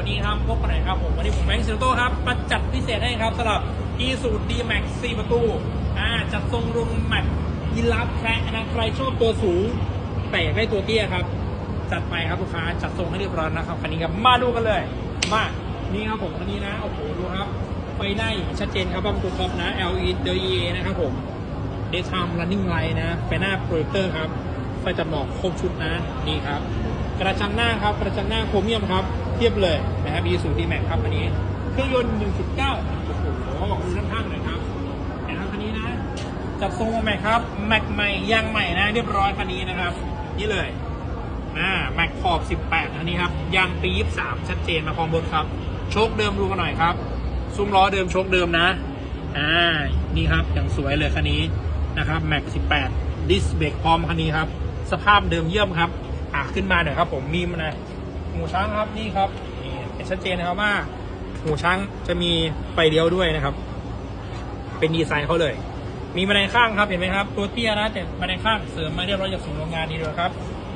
วันนี้ครับพบกันหน่อยครับผมวันนี้ผมแบงค์ซิลโต้ครับมาจัดพิเศษให้ครับสำหรับ e สูตร d max 4ประตูอ่าจัดทรงรุงแม็กยินรับแคระนะใครชอบตัวสูง แต่ได้ตัวเตี้ยครับ จัดไปครับลูกค้าจัดทรงให้เรียบร้อยนะครับคันนี้ครับมาดูกันเลย มานี่ครับผมคันนี้นะโอ้โหดูครับไฟหน้าอย่างชัดเจนครับว่าเป็นตัวท็อปนะ LED d e นะครับผม Daytime Running Light นะไฟหน้าโปรเจคเตอร์ครับไฟจัดหมอกครบชุดนะนี่ครับ กระจังหน้าครับกระจังหน้าโครเมียมครับ ทียบเลยนะครับ e 0 d max ครับอันนี้ เครื่องยนต์ 1.9 โอ้โหดูด้านข้างหน่อยครับเห็นครับคันนี้นะ จัดทรงแม็กครับ แม็กใหม่ยางใหม่นะ เรียบร้อยคันนี้นะครับ นี่เลยอ่าแม็กขอบ 18อันนี้ครับ ยางปี 23 ชัดเจนมาพร้อมรถครับ โชคเดิมดูกันหน่อยครับ ซุ้มล้อเดิมโชคเดิมนะ อ่า นี่ครับ อย่างสวยเลยคันนี้นะครับแม็ก18ดิสเบรกพร้อมคันนี้ครับ สภาพเดิมเยี่ยมครับ อะขึ้นมาหน่อยครับผมมีมันนะ หูช้างครับนี่ครับนี่เห็นชัดเจนนะครับว่าหูช้างจะมีไฟเลี้ยวด้วยนะครับ เป็นดีไซน์เขาเลย มีบันไดข้างครับเห็นไหมครับ ตัวเตี้ยนะแต่บันไดข้างเสริมมาเรียบร้อยจากศูนย์โรงงานนี้เลยครับ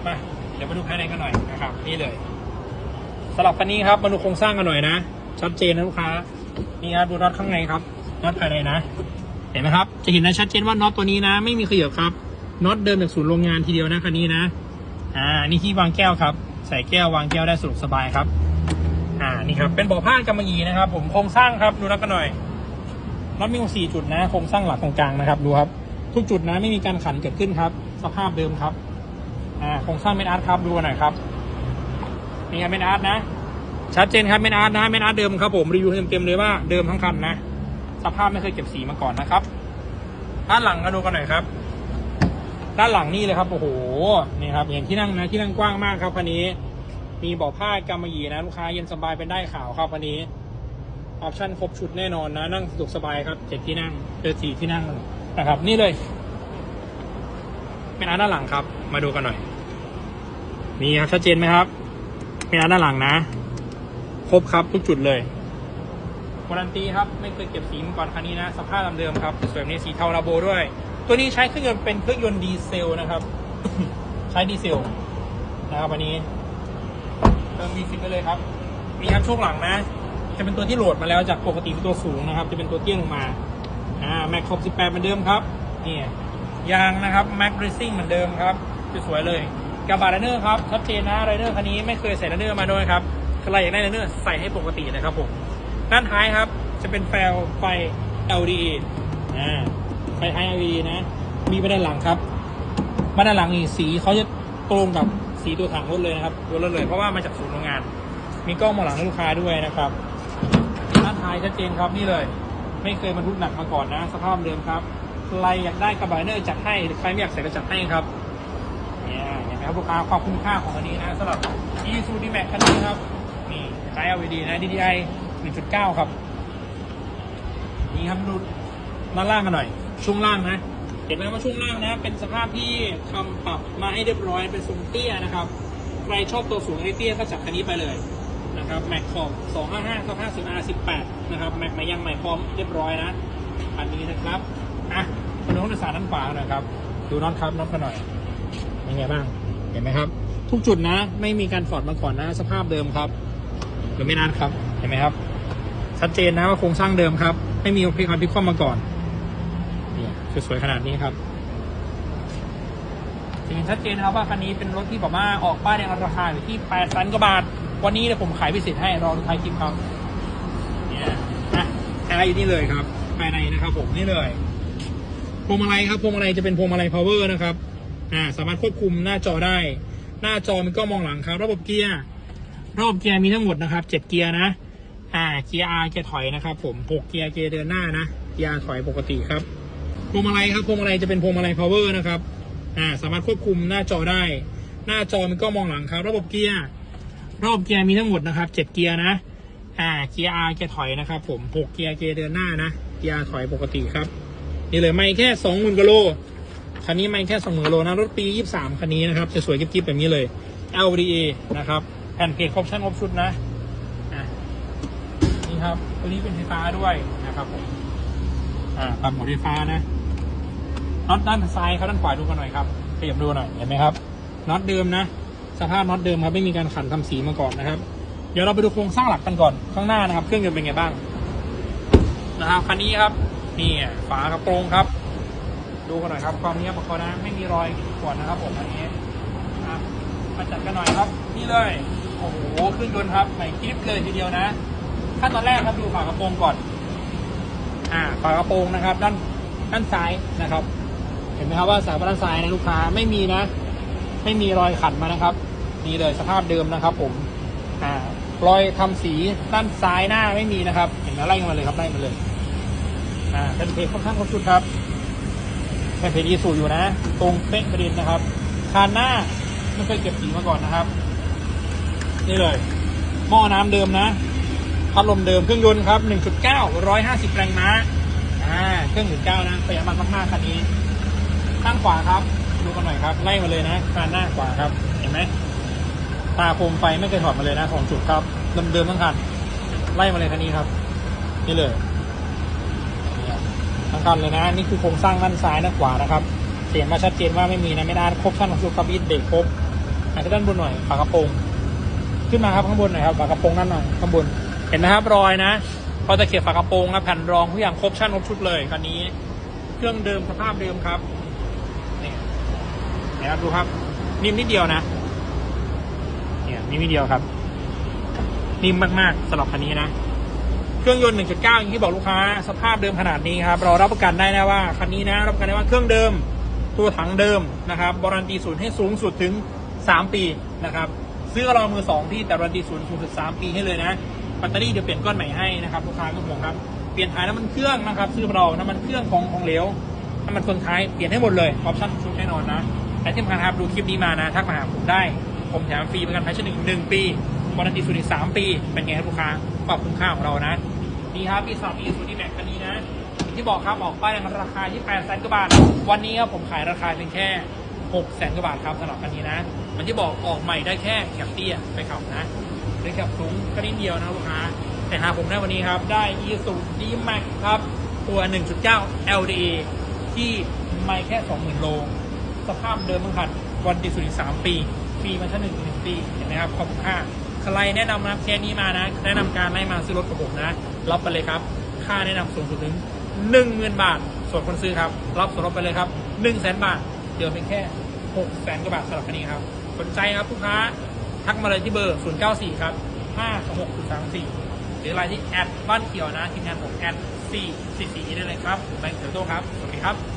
มาเดี๋ยวมาดูภายในกันหน่อยนะครับ นี่เลยสลับคันนี้ครับมาดูโครงสร้างกันหน่อยนะชัดเจนนะลูกค้านี่ครับดูน็อตข้างในครับน็อตภายในนะ เห็นไหมครับ จะเห็นได้ชัดเจนว่าน็อตตัวนี้นะ ไม่มีขยับครับน็อตเดิมจากศูนย์โรงงานทีเดียวนะคันนี้นะ อ่านี่ที่วางแก้วครับ ใส่แก้ววางแก้วได้สะดวกสบายครับ อ่านี่ครับเป็นบ่อผ้ากำมะหยี่นะครับ ผมโครงสร้างครับดูนักกันหน่อยน็อตมีงูสี่จุดนะโครงสร้างหลักตรงกลางนะครับดูครับ ทุกจุดนะไม่มีการขันเกิดขึ้นครับ สภาพเดิมครับอ่าโครงสร้างเมนอาร์ตครับดูกันหน่อยครับนี่ครับเมนอาร์ตนะ ชัดเจนครับเมนอาร์ตนะเมนอาร์ตเดิมครับผมรีวิวเต็มๆเลยว่าเดิมทั้งคันนะ สภาพไม่เคยเก็บสีมาก่อนนะครับด้านหลังก็ดูกันหน่อยครับ ด้านหลังนี่เลยครับโอ้โหนี่ครับเห็นที่นั่งนะที่นั่งกว้างมากครับคันนี้ มีเบาะผ้ากำมะหยี่นะลูกค้าเย็นสบายเป็นได้ขาวครับคันนี้ออปชั่นครบชุดแน่นอนนะนั่งสะดวกสบายครับเจ็ดที่นั่งเจอสี่ที่นั่งนะครับ นี่เลย เป็นอันด้านหลังครับ มาดูกันหน่อยนี่ครับชัดเจนไหมครับ เป็นอันด้านหลังนะ ครบครับทุกจุดเลยการันตีครับ ไม่เคยเก็บสีมาก่อนคันนี้นะ สภาพเดิมครับสวยๆนี่สีเทาลาโบด้วย ตัวนี้ใช้เครื่องยนต์เป็นเครื่องยนต์ดีเซลนะครับ ใช้ดีเซลนะครับวันนี้เติมดีซิไปเลยครับ มีครับช่วงหลังนะ จะเป็นตัวที่โหลดมาแล้วจากปกติเป็นตัวสูงนะครับ จะเป็นตัวเตี้ยลงมา อ่าแม็กครบ18เหมือนเดิมครับ นี่ยางนะครับแม็กเรซิ่งเหมือนเดิมครับสวยเลยกระบะไรเนอร์ครับชัดเจนนะไรเนอร์คันนี้ไม่เคยใส่ไรเนอร์มาด้วยครับใครอยากได้ไรเนอร์ใส่ให้ปกตินะครับผมด้านท้ายครับ จะเป็นแฟลไฟ LDA อ่า ไฟท้าย LED นะ มีไปด้านหลังครับ มาด้านหลังนี่สีเขาจะตรงกับสีตัวถังรถเลยนะครับตัวรถเลยเพราะว่ามาจากศูนย์โรงงาน มีกล้องมองหลังให้ลูกค้าด้วยนะครับด้านท้ายชัดเจนครับนี่เลย ไม่เคยบรรทุกหนักมาก่อนนะ สภาพเดิมครับใครอยากได้กระบะเนอร์จัดให้หรือใครไม่อยากใส่ก็จัดให้ครับเนี่ยเห็นไหมครับลูกค้าความคุ้มค่าของอันนี้นะสำหรับ e s u d m a x คันนี้ครับนี่ใช้ LED นะ DDI 1.9 ครับ นี่ครับดูด้านล่างกันหน่อย ช่วงล่างนะ เห็นไหมว่าช่วงล่างนะ เป็นสภาพที่ทำปรับมาให้เรียบร้อยเป็นทรงเตี้ยนะครับ ใครชอบตัวสูงไอเตี้ยก็จับคันนี้ไปเลยนะครับแม็กขอบ255 250 R18 นะครับแม็กใหม่ยังใหม่พร้อมเรียบร้อยนะอันนี้นะครับอะมาดูห้องโดยสารด้านขวาหน่อยครับดูน็อตครับน็อตกันหน่อยเป็นไงบ้างเห็นไหมครับ ทุกจุดนะ ไม่มีการถอดมาก่อนนะ สภาพเดิมครับหรือไม่นานครับเห็นไหมครับ ชัดเจนนะว่าโครงสร้างเดิมครับ ไม่มีพลิกความพลิกคว่ำมาก่อน สวยๆขนาดนี้ครับเห็นชัดเจนนะครับว่าคันนี้เป็นรถที่แบบว่าออกป้ายแดงราคาอยู่ที่8ปดแสนกว่าบาท วันนี้เนี่ยผมขายพิเศษให้รอดูท้ายคลิปครับเนี่ยนะแอร์อยู่นี่เลยครับ ภายในนะครับ ผมนี่เลยพวงมาลัยครับพวงมาลัยจะเป็นพวงมาลัย power นะครับอ่าสามารถควบคุมหน้าจอได้ หน้าจอมีกล้องมองหลังครับ ระบบเกียร์ระบบเกียร์มีทั้งหมดนะครับเจ็ดเกียร์นะอ่าเกียร์ R เกียร์ถอยนะครับ ผมหกเกียร์เกียร์เดินหน้านะเกียร์ถอยปกติครับ วงมาลัยครับพวงมาลัยจะเป็นพวงมาลัย power นะครับอ่าสามารถควบคุมหน้าจอได้ หน้าจอมีกล้องมองหลังครับ ระบบเกียร์ระบบเกียร์มีทั้งหมดนะครับเจ็ดเกียร์นะอ่าเกียร์ R เกียร์ถอยนะครับ ผมหกเกียร์เกียร์เดินหน้านะเกียร์ถอยปกติครับนี่เลยไม่แค่สองหมื่นกิโลคันนี้ไม่แค่สองหมื่นโลนะรถปียี่สามคันนี้นะครับจะสวยกิ๊บๆแบบนี้เลย LDA นะครับแผ่นเพจครบชั้นครบชุดนะอะนี่ครับตัวนี้เป็นไฟฟ้าด้วยนะครับผมอ่าปรับโหมดไฟฟ้านะ น็อตด้านซ้ายครับด้านขวาดูกันหน่อยครับขยับดูหน่อยเห็นไหมครับน็อตเดิมนะ สภาพน็อตเดิมครับไม่มีการขันทำสีมาก่อนนะครับ เดี๋ยวเราไปดูโครงสร้างหลักกันก่อนข้างหน้านะครับเครื่องยนต์เป็นไงบ้างนะครับคันนี้ครับนี่ฝากระโปรงครับ ดูกันหน่อยครับ ความเนี้ยบของเขานะไม่มีรอยข่วนนะครับผมอันนี้มาจัดกันหน่อยครับ นี่เลยโอ้โหเครื่องยนต์ครับใหม่คลิปเลยทีเดียวนะขั้นตอนแรกครับดูฝากระโปรงก่อน อ่าฝากระโปรงนะครับ ด้านด้านซ้ายนะครับ เห็นไหมครับว่าสายด้านซ้ายนะลูกค้าไม่มีนะ ไม่มีรอยขัดมานะครับนี่เลยสภาพเดิมนะครับ ผมอ่ารอยทำสีด้านซ้ายหน้าไม่มีนะครับ เห็นไหมไล่มาเลยครับไล่มาเลยอ่าเป็นเพจค่อนข้างครบชุดครับเป็นเพจยีสูอยู่นะ ตรงเป๊ะประเด็นนะครับคานหน้าไม่เคยเก็บสีมาก่อนนะครับ นี่เลย หม้อน้ำเดิมนะพัดลมเดิมเครื่องยนต์ครับ 1.9 150 แรงม้า อ่า เครื่อง1.9นะประหยัดมันมากๆคันนี้ ข้างขวาครับ ดูกันหน่อยครับไล่มาเลยนะคานหน้าขวาครับ เห็นไหมตาโคมไฟไม่เคยถอดมาเลยนะสองจุดครับเดิมๆทั้งคันไล่มาเลยคันนี้ครับ นี่เลยทั้งคันเลยนะ นี่คือโครงสร้างด้านซ้ายด้านขวานะครับเห็นมาชัดเจนว่าไม่มีนะไม่ได้ครบชั้นของสุขับอีทเบรกครบอาจจะด้านบนหน่อยฝากระโปรงขึ้นมาครับข้างบนหน่อยครับฝากระโปรงด้านหน่อยข้างบนเห็นไหมครับรอยนะพอตะเขียบฝากระโปรงนะแผ่นรองทุกอย่างครบชั้นครบชุดเลยคันนี้ เครื่องเดิมสภาพเดิมครับ นะครับดูครับ นิ่มนิดเดียวนะ เนี่ยนิ่มนิดเดียวครับ นิ่มมากๆสำหรับคันนี้นะ เครื่องยนต์ 1.9 อย่างที่บอกลูกค้า สภาพเดิมขนาดนี้ครับ เรารับประกันได้นะว่าคันนี้นะรับประกันได้ว่าเครื่องเดิม ตัวถังเดิมนะครับบรันตีศูนย์ให้สูงสุดถึง 3 ปีนะครับ ซื้อเรามือ 2 ที่แต่บรันตีศูนย์สูงสุด 3 ปีให้เลยนะแบตเตอรี่เดี๋ยวเปลี่ยนก้อนใหม่ให้นะครับลูกค้าก็ห่วงครับเปลี่ยนถ่ายน้ำมันเครื่องนะครับ ซื้อเราน้ำมันเครื่องของของเหลวน้ำมันคนท้ายเปลี่ยนให้หมดเลยออปชั่นชุดแน่นอนนะ และที่สำคัญครับดูคลิปนี้มานะทักมาหาผมได้ ผมแถมฟรีประกันภัยชั้นหนึ่งหนึ่งปีวารันตีสูตรอีกสามปี เป็นไงครับลูกค้าความคุ้มค่าของเรานะนี่ครับปีสองปีสูตรดีแม็กคันนี้นะที่บอกครับออกป้ายราคาที่แปดแสนกว่าบาท วันนี้ครับผมขายราคาเพียงแค่หกแสนกว่าบาทครับสำหรับคันนี้นะ มันที่บอกออกใหม่ได้แค่แคปเตี้ยไปขับนะหรือแคปสูงก็นิดเดียวนะลูกค้าแต่หาผมได้วันนี้ครับได้ e s u d m a x ครับตัว 1.9 LDA ที่ไม่แค่ 20,000 โล สภาพเดิมมื่อคันวันติดสุดอีก3ปีปีมาชั้นหนึ่งหนึ่งปีเห็นไหมครับขอบคุณค่าใครแนะนำนะแค่นี้มานะ แนะนำการไล่มาซื้อรถกับผมนะ รับไปเลยครับ ค่าแนะนำสูงสุดถึง10,000บาท ส่วนคนซื้อครับ รับส่วนลดไปเลยครับ100,000บาทเดี๋ยวเป็นแค่600,000กว่าบาทสำหรับคันนี้ครับ สนใจครับลูกค้าทักมาเลยที่เบอร์094ครับ526 34หกสามสี่หรือไลน์ที่แอดบ้านเขียวนะทีมงานผมแอด444ได้เลยครับแบงค์เขียวโต้ครับสวัสดีครับ